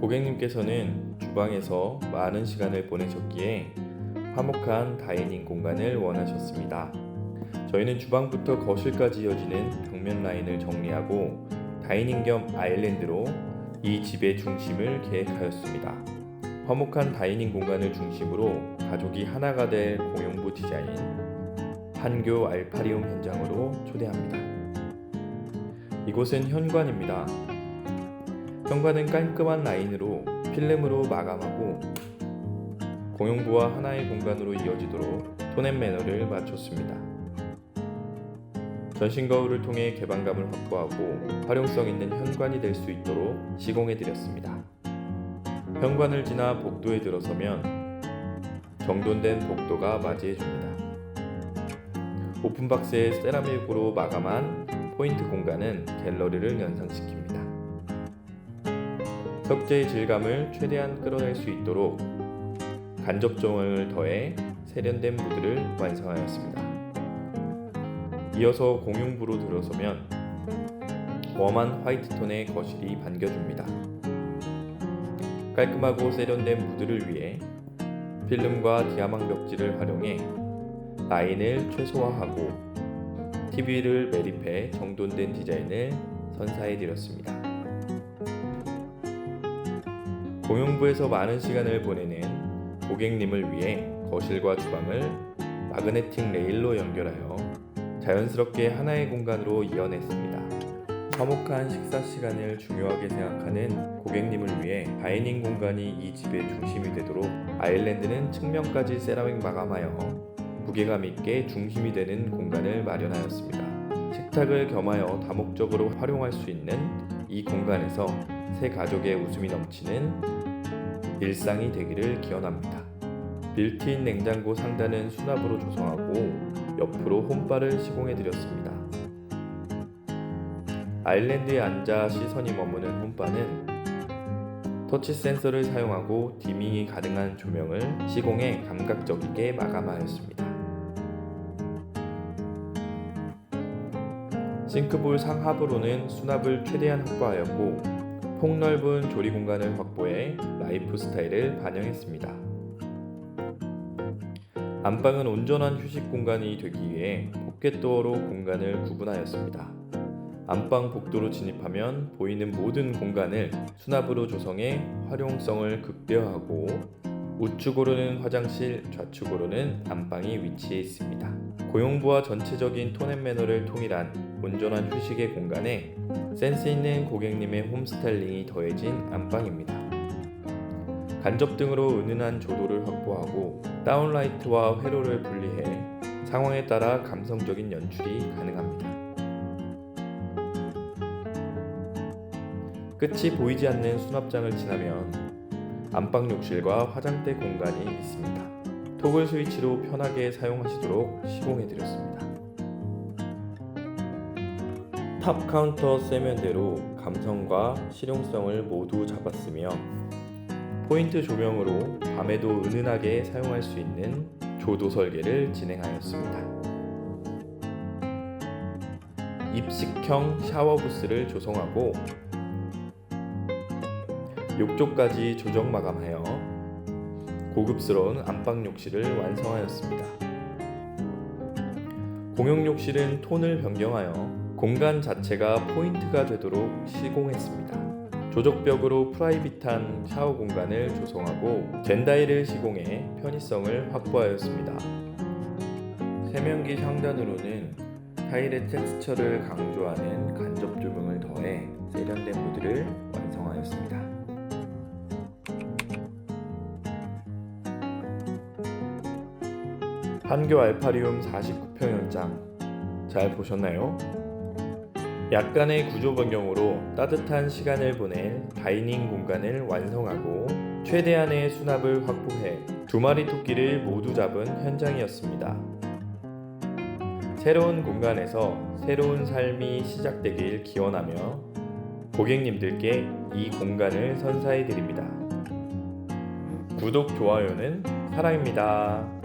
고객님께서는 주방에서 많은 시간을 보내셨기에 화목한 다이닝 공간을 원하셨습니다. 저희는 주방부터 거실까지 이어지는 벽면 라인을 정리하고 다이닝 겸 아일랜드로 이 집의 중심을 계획하였습니다. 화목한 다이닝 공간을 중심으로 가족이 하나가 될 공용부 디자인 판교 알파리움 현장으로 초대합니다. 이곳은 현관입니다. 현관은 깔끔한 라인으로 필름으로 마감하고 공용부와 하나의 공간으로 이어지도록 톤앤 매너를 맞췄습니다. 전신 거울을 통해 개방감을 확보하고 활용성 있는 현관이 될 수 있도록 시공해 드렸습니다. 현관을 지나 복도에 들어서면 정돈된 복도가 맞이해 줍니다. 오픈박스에 세라믹으로 마감한 포인트 공간은 갤러리를 연상시킵니다. 석재의 질감을 최대한 끌어낼 수 있도록 간접 조명을 더해 세련된 무드를 완성하였습니다. 이어서 공용부로 들어서면 웜한 화이트 톤의 거실이 반겨줍니다. 깔끔하고 세련된 무드를 위해 필름과 디아망 벽지를 활용해 라인을 최소화하고 TV를 매립해 정돈된 디자인을 선사해 드렸습니다. 공용부에서 많은 시간을 보내는 고객님을 위해 거실과 주방을 마그네틱 레일로 연결하여 자연스럽게 하나의 공간으로 이어냈습니다. 화목한 식사 시간을 중요하게 생각하는 고객님을 위해 다이닝 공간이 이 집의 중심이 되도록 아일랜드는 측면까지 세라믹 마감하여 무게감 있게 중심이 되는 공간을 마련하였습니다. 식탁을 겸하여 다목적으로 활용할 수 있는 이 공간에서 새 가족의 웃음이 넘치는 일상이 되기를 기원합니다. 빌트인 냉장고 상단은 수납으로 조성하고 옆으로 홈바를 시공해 드렸습니다. 아일랜드에 앉아 시선이 머무는 홈바는 터치 센서를 사용하고 디밍이 가능한 조명을 시공해 감각적이게 마감하였습니다. 싱크볼 상하부로는 수납을 최대한 확보하였고 폭넓은 조리 공간을 확보해 라이프 스타일을 반영했습니다. 안방은 온전한 휴식 공간이 되기 위해 포켓도어로 공간을 구분하였습니다. 안방 복도로 진입하면 보이는 모든 공간을 수납으로 조성해 활용성을 극대화하고 우측으로는 화장실, 좌측으로는 안방이 위치해 있습니다. 고용부와 전체적인 톤앤 매너를 통일한 온전한 휴식의 공간에 센스 있는 고객님의 홈스타일링이 더해진 안방입니다. 간접 등으로 은은한 조도를 확보하고 다운라이트와 회로를 분리해 상황에 따라 감성적인 연출이 가능합니다. 끝이 보이지 않는 수납장을 지나면 안방 욕실과 화장대 공간이 있습니다. 토글 스위치로 편하게 사용하시도록 시공해 드렸습니다. 탑 카운터 세면대로 감성과 실용성을 모두 잡았으며 포인트 조명으로 밤에도 은은하게 사용할 수 있는 조도 설계를 진행하였습니다. 입식형 샤워 부스를 조성하고 욕조까지 조정 마감하여 고급스러운 안방 욕실을 완성하였습니다. 공용 욕실은 톤을 변경하여 공간 자체가 포인트가 되도록 시공했습니다. 조적벽으로 프라이빗한 샤워 공간을 조성하고 젠다이를 시공해 편의성을 확보하였습니다. 세면기 상단으로는 타일의 텍스처를 강조하는 간접 조명을 더해 세련된 무드를 완성하였습니다. 판교 알파리움 49평 현장 잘 보셨나요? 약간의 구조 변경으로 따뜻한 시간을 보낼 다이닝 공간을 완성하고 최대한의 수납을 확보해 두 마리 토끼를 모두 잡은 현장이었습니다. 새로운 공간에서 새로운 삶이 시작되길 기원하며 고객님들께 이 공간을 선사해 드립니다. 구독, 좋아요는 사랑입니다.